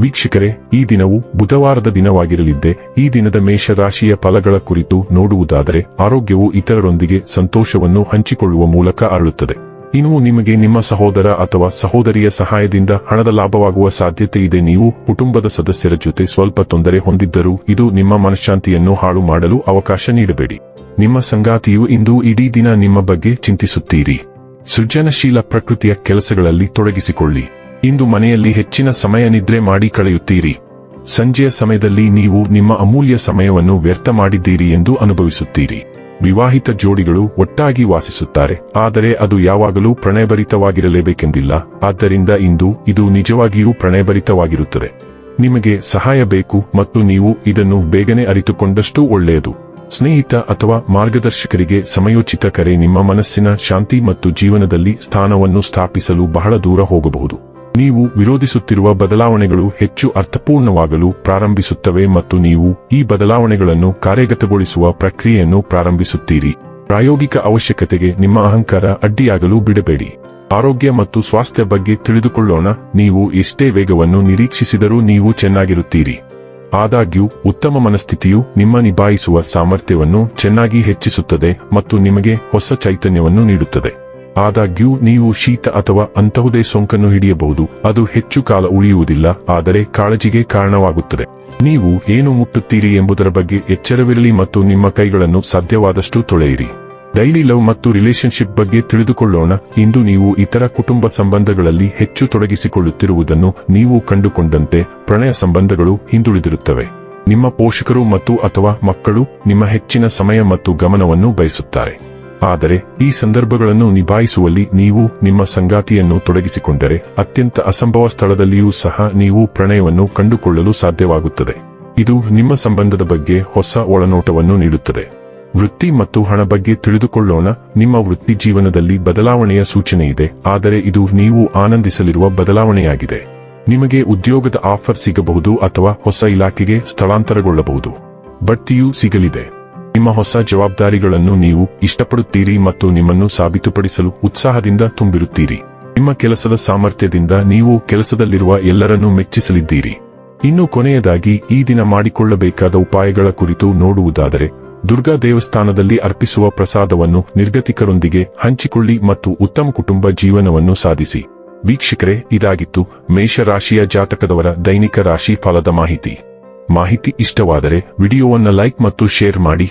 ವೀಕ್ಷಕರೇ, ಈ ದಿನವು ಬುಧವಾರದ ದಿನವಾಗಿರಲಿದ್ದೆ, ಈ ದಿನದ ಮೇಷರಾಶಿಯ ಫಲಗಳ ಕುರಿತು ನೋಡುವುದಾದರೆ, ಆರೋಗ್ಯವು ಇತರರೊಂದಿಗೆ ಸಂತೋಷವನ್ನು ಹಂಚಿಕೊಳ್ಳುವ ಮೂಲಕ ಅರಳುತ್ತದೆ. ಇನ್ನು ನಿಮಗೆ ನಿಮ್ಮ ಸಹೋದರ ಅಥವಾ ಸಹೋದರಿಯ ಸಹಾಯದಿಂದ ಹಣದ ಲಾಭವಾಗುವ ಸಾಧ್ಯತೆ ಇದೆ. ನೀವು ಕುಟುಂಬದ ಸದಸ್ಯರ ಜೊತೆ ಸ್ವಲ್ಪ ತೊಂದರೆ ಹೊಂದಿದ್ದರೂ ಇದು ನಿಮ್ಮ ಮನಃಶಾಂತಿಯನ್ನು ಹಾಳು ಮಾಡಲು ಅವಕಾಶ ನೀಡಬೇಡಿ. ನಿಮ್ಮ ಸಂಗಾತಿಯು ಇಂದು ಇಡೀ ದಿನ ನಿಮ್ಮ ಬಗ್ಗೆ ಚಿಂತಿಸುತ್ತೀರಿ. ಸೃಜನಶೀಲ ಪ್ರಕೃತಿಯ ಕೆಲಸಗಳಲ್ಲಿ ತೊಡಗಿಸಿಕೊಳ್ಳಿ. ಇಂದು ಮನೆಯಲ್ಲಿ ಹೆಚ್ಚಿನ ಸಮಯ ನಿದ್ರೆ ಮಾಡಿ ಕಳೆಯುತ್ತೀರಿ. ಸಂಜೆಯ ಸಮಯದಲ್ಲಿ ನೀವು ನಿಮ್ಮ ಅಮೂಲ್ಯ ಸಮಯವನ್ನು ವ್ಯರ್ಥ ಮಾಡಿದ್ದೀರಿ ಎಂದು ಅನುಭವಿಸುತ್ತೀರಿ. ವಿವಾಹಿತ ಜೋಡಿಗಳು ಒಟ್ಟಾಗಿ ವಾಸಿಸುತ್ತಾರೆ, ಆದರೆ ಅದು ಯಾವಾಗಲೂ ಪ್ರಣಯಭರಿತವಾಗಿರಲೇಬೇಕೆಂದಿಲ್ಲ. ಆದ್ದರಿಂದ ಇಂದು ಇದು ನಿಜವಾಗಿಯೂ ಪ್ರಣಯಭರಿತವಾಗಿರುತ್ತದೆ. ನಿಮಗೆ ಸಹಾಯ ಬೇಕು ಮತ್ತು ನೀವು ಇದನ್ನು ಬೇಗನೆ ಅರಿತುಕೊಂಡಷ್ಟು ಒಳ್ಳೆಯದು. ಸ್ನೇಹಿತ ಅಥವಾ ಮಾರ್ಗದರ್ಶಕರಿಗೆ ಸಮಯೋಚಿತ ಕರೆ ನಿಮ್ಮ ಮನಸ್ಸಿನ ಶಾಂತಿ ಮತ್ತು ಜೀವನದಲ್ಲಿ ಸ್ಥಾನವನ್ನು ಸ್ಥಾಪಿಸಲು ಬಹಳ ದೂರ ಹೋಗಬಹುದು. ನೀವು ವಿರೋಧಿಸುತ್ತಿರುವ ಬದಲಾವಣೆಗಳು ಹೆಚ್ಚು ಅರ್ಥಪೂರ್ಣವಾಗಲು ಪ್ರಾರಂಭಿಸುತ್ತವೆ ಮತ್ತು ನೀವು ಈ ಬದಲಾವಣೆಗಳನ್ನು ಕಾರ್ಯಗತಗೊಳಿಸುವ ಪ್ರಕ್ರಿಯೆಯನ್ನು ಪ್ರಾರಂಭಿಸುತ್ತೀರಿ. ಪ್ರಾಯೋಗಿಕ ಅವಶ್ಯಕತೆಗೆ ನಿಮ್ಮ ಅಹಂಕಾರ ಅಡ್ಡಿಯಾಗಲು ಬಿಡಬೇಡಿ. ಆರೋಗ್ಯ ಮತ್ತು ಸ್ವಾಸ್ಥ್ಯ ಬಗ್ಗೆ ತಿಳಿದುಕೊಳ್ಳೋಣ. ನೀವು ಎಷ್ಟೇ ವೇಗವನ್ನು ನಿರೀಕ್ಷಿಸಿದರೂ ನೀವು ಚೆನ್ನಾಗಿರುತ್ತೀರಿ. ಆದಾಗ್ಯೂ, ಉತ್ತಮ ಮನಸ್ಥಿತಿಯು ನಿಮ್ಮ ನಿಭಾಯಿಸುವ ಸಾಮರ್ಥ್ಯವನ್ನು ಚೆನ್ನಾಗಿ ಹೆಚ್ಚಿಸುತ್ತದೆ ಮತ್ತು ನಿಮಗೆ ಹೊಸ ಚೈತನ್ಯವನ್ನು ನೀಡುತ್ತದೆ. ಆದಾಗ್ಯೂ ನೀವು ಶೀತ ಅಥವಾ ಅಂತಹುದೇ ಸೋಂಕನ್ನು ಹಿಡಿಯಬಹುದು. ಅದು ಹೆಚ್ಚು ಕಾಲ ಉಳಿಯುವುದಿಲ್ಲ, ಆದರೆ ಕಾಳಜಿಗೆ ಕಾರಣವಾಗುತ್ತದೆ. ನೀವು ಏನು ಮುಟ್ಟುತ್ತೀರಿ ಎಂಬುದರ ಬಗ್ಗೆ ಎಚ್ಚರವಿರಲಿ ಮತ್ತು ನಿಮ್ಮ ಕೈಗಳನ್ನು ಸಾಧ್ಯವಾದಷ್ಟು ತೊಳೆಯಿರಿ. ಡೈಲಿ ಲವ್ ಮತ್ತು ರಿಲೇಶನ್ಶಿಪ್ ಬಗ್ಗೆ ತಿಳಿದುಕೊಳ್ಳೋಣ. ಇಂದು ನೀವು ಇತರ ಕುಟುಂಬ ಸಂಬಂಧಗಳಲ್ಲಿ ಹೆಚ್ಚು ತೊಡಗಿಸಿಕೊಳ್ಳುತ್ತಿರುವುದನ್ನು ನೀವು ಕಂಡುಕೊಂಡಂತೆ ಪ್ರಣಯ ಸಂಬಂಧಗಳು ಹಿಂದುಳಿದಿರುತ್ತವೆ. ನಿಮ್ಮ ಪೋಷಕರು ಮತ್ತು ಅಥವಾ ಮಕ್ಕಳು ನಿಮ್ಮ ಹೆಚ್ಚಿನ ಸಮಯ ಮತ್ತು ಗಮನವನ್ನು ಬಯಸುತ್ತಾರೆ. ಆದರೆ, ಈ ಸಂದರ್ಭಗಳನ್ನು ನಿಭಾಯಿಸುವಲ್ಲಿ ನೀವು ನಿಮ್ಮ ಸಂಗಾತಿಯನ್ನು ತೊಡಗಿಸಿಕೊಂಡರೆ, ಅತ್ಯಂತ ಅಸಂಭವ ಸ್ಥಳದಲ್ಲಿಯೂ ಸಹ ನೀವು ಪ್ರಣಯವನ್ನು ಕಂಡುಕೊಳ್ಳಲು ಸಾಧ್ಯವಾಗುತ್ತದೆ. ಇದು ನಿಮ್ಮ ಸಂಬಂಧದ ಬಗ್ಗೆ ಹೊಸ ಒಳನೋಟವನ್ನು ನೀಡುತ್ತದೆ. ವೃತ್ತಿ ಮತ್ತು ಹಣ ಬಗ್ಗೆ ತಿಳಿದುಕೊಳ್ಳೋಣ, ನಿಮ್ಮ ವೃತ್ತಿ ಜೀವನದಲ್ಲಿ ಬದಲಾವಣೆಯ ಸೂಚನೆ ಇದೆ, ಆದರೆ ಇದು ನೀವು ಆನಂದಿಸಲಿರುವ ಬದಲಾವಣೆಯಾಗಿದೆ. ನಿಮಗೆ ಉದ್ಯೋಗದ ಆಫರ್ ಸಿಗಬಹುದು ಅಥವಾ ಹೊಸ ಇಲಾಖೆಗೆ ಸ್ಥಳಾಂತರಗೊಳ್ಳಬಹುದು. ಬಡ್ತಿಯೂ ಸಿಗಲಿದೆ. ನಿಮ್ಮ ಹೊಸ ಜವಾಬ್ದಾರಿಗಳನ್ನು ನೀವು ಇಷ್ಟಪಡುತ್ತೀರಿ ಮತ್ತು ನಿಮ್ಮನ್ನು ಸಾಬೀತುಪಡಿಸಲು ಉತ್ಸಾಹದಿಂದ ತುಂಬಿರುತ್ತೀರಿ. ನಿಮ್ಮ ಕೆಲಸದ ಸಾಮರ್ಥ್ಯದಿಂದ ನೀವು ಕೆಲಸದಲ್ಲಿರುವ ಎಲ್ಲರನ್ನೂ ಮೆಚ್ಚಿಸಲಿದ್ದೀರಿ. ಇನ್ನು ಕೊನೆಯದಾಗಿ, ಈ ದಿನ ಮಾಡಿಕೊಳ್ಳಬೇಕಾದ ಉಪಾಯಗಳ ಕುರಿತು ನೋಡುವುದಾದರೆ, ದುರ್ಗಾ ದೇವಸ್ಥಾನದಲ್ಲಿ ಅರ್ಪಿಸುವ ಪ್ರಸಾದವನ್ನು ನಿರ್ಗತಿಕರೊಂದಿಗೆ ಹಂಚಿಕೊಳ್ಳಿ ಮತ್ತು ಉತ್ತಮ ಕುಟುಂಬ ಜೀವನವನ್ನು ಸಾಧಿಸಿ. ವೀಕ್ಷಕರೇ, ಇದಾಗಿತ್ತು ಮೇಷರಾಶಿಯ ಜಾತಕದವರ ದೈನಿಕ ರಾಶಿ ಫಲದ ಮಾಹಿತಿ. ಮಾಹಿತಿ ಇಷ್ಟವಾದರೆ, ವಿಡಿಯೋವನ್ನು ಲೈಕ್ ಮತ್ತು ಶೇರ್ ಮಾಡಿ.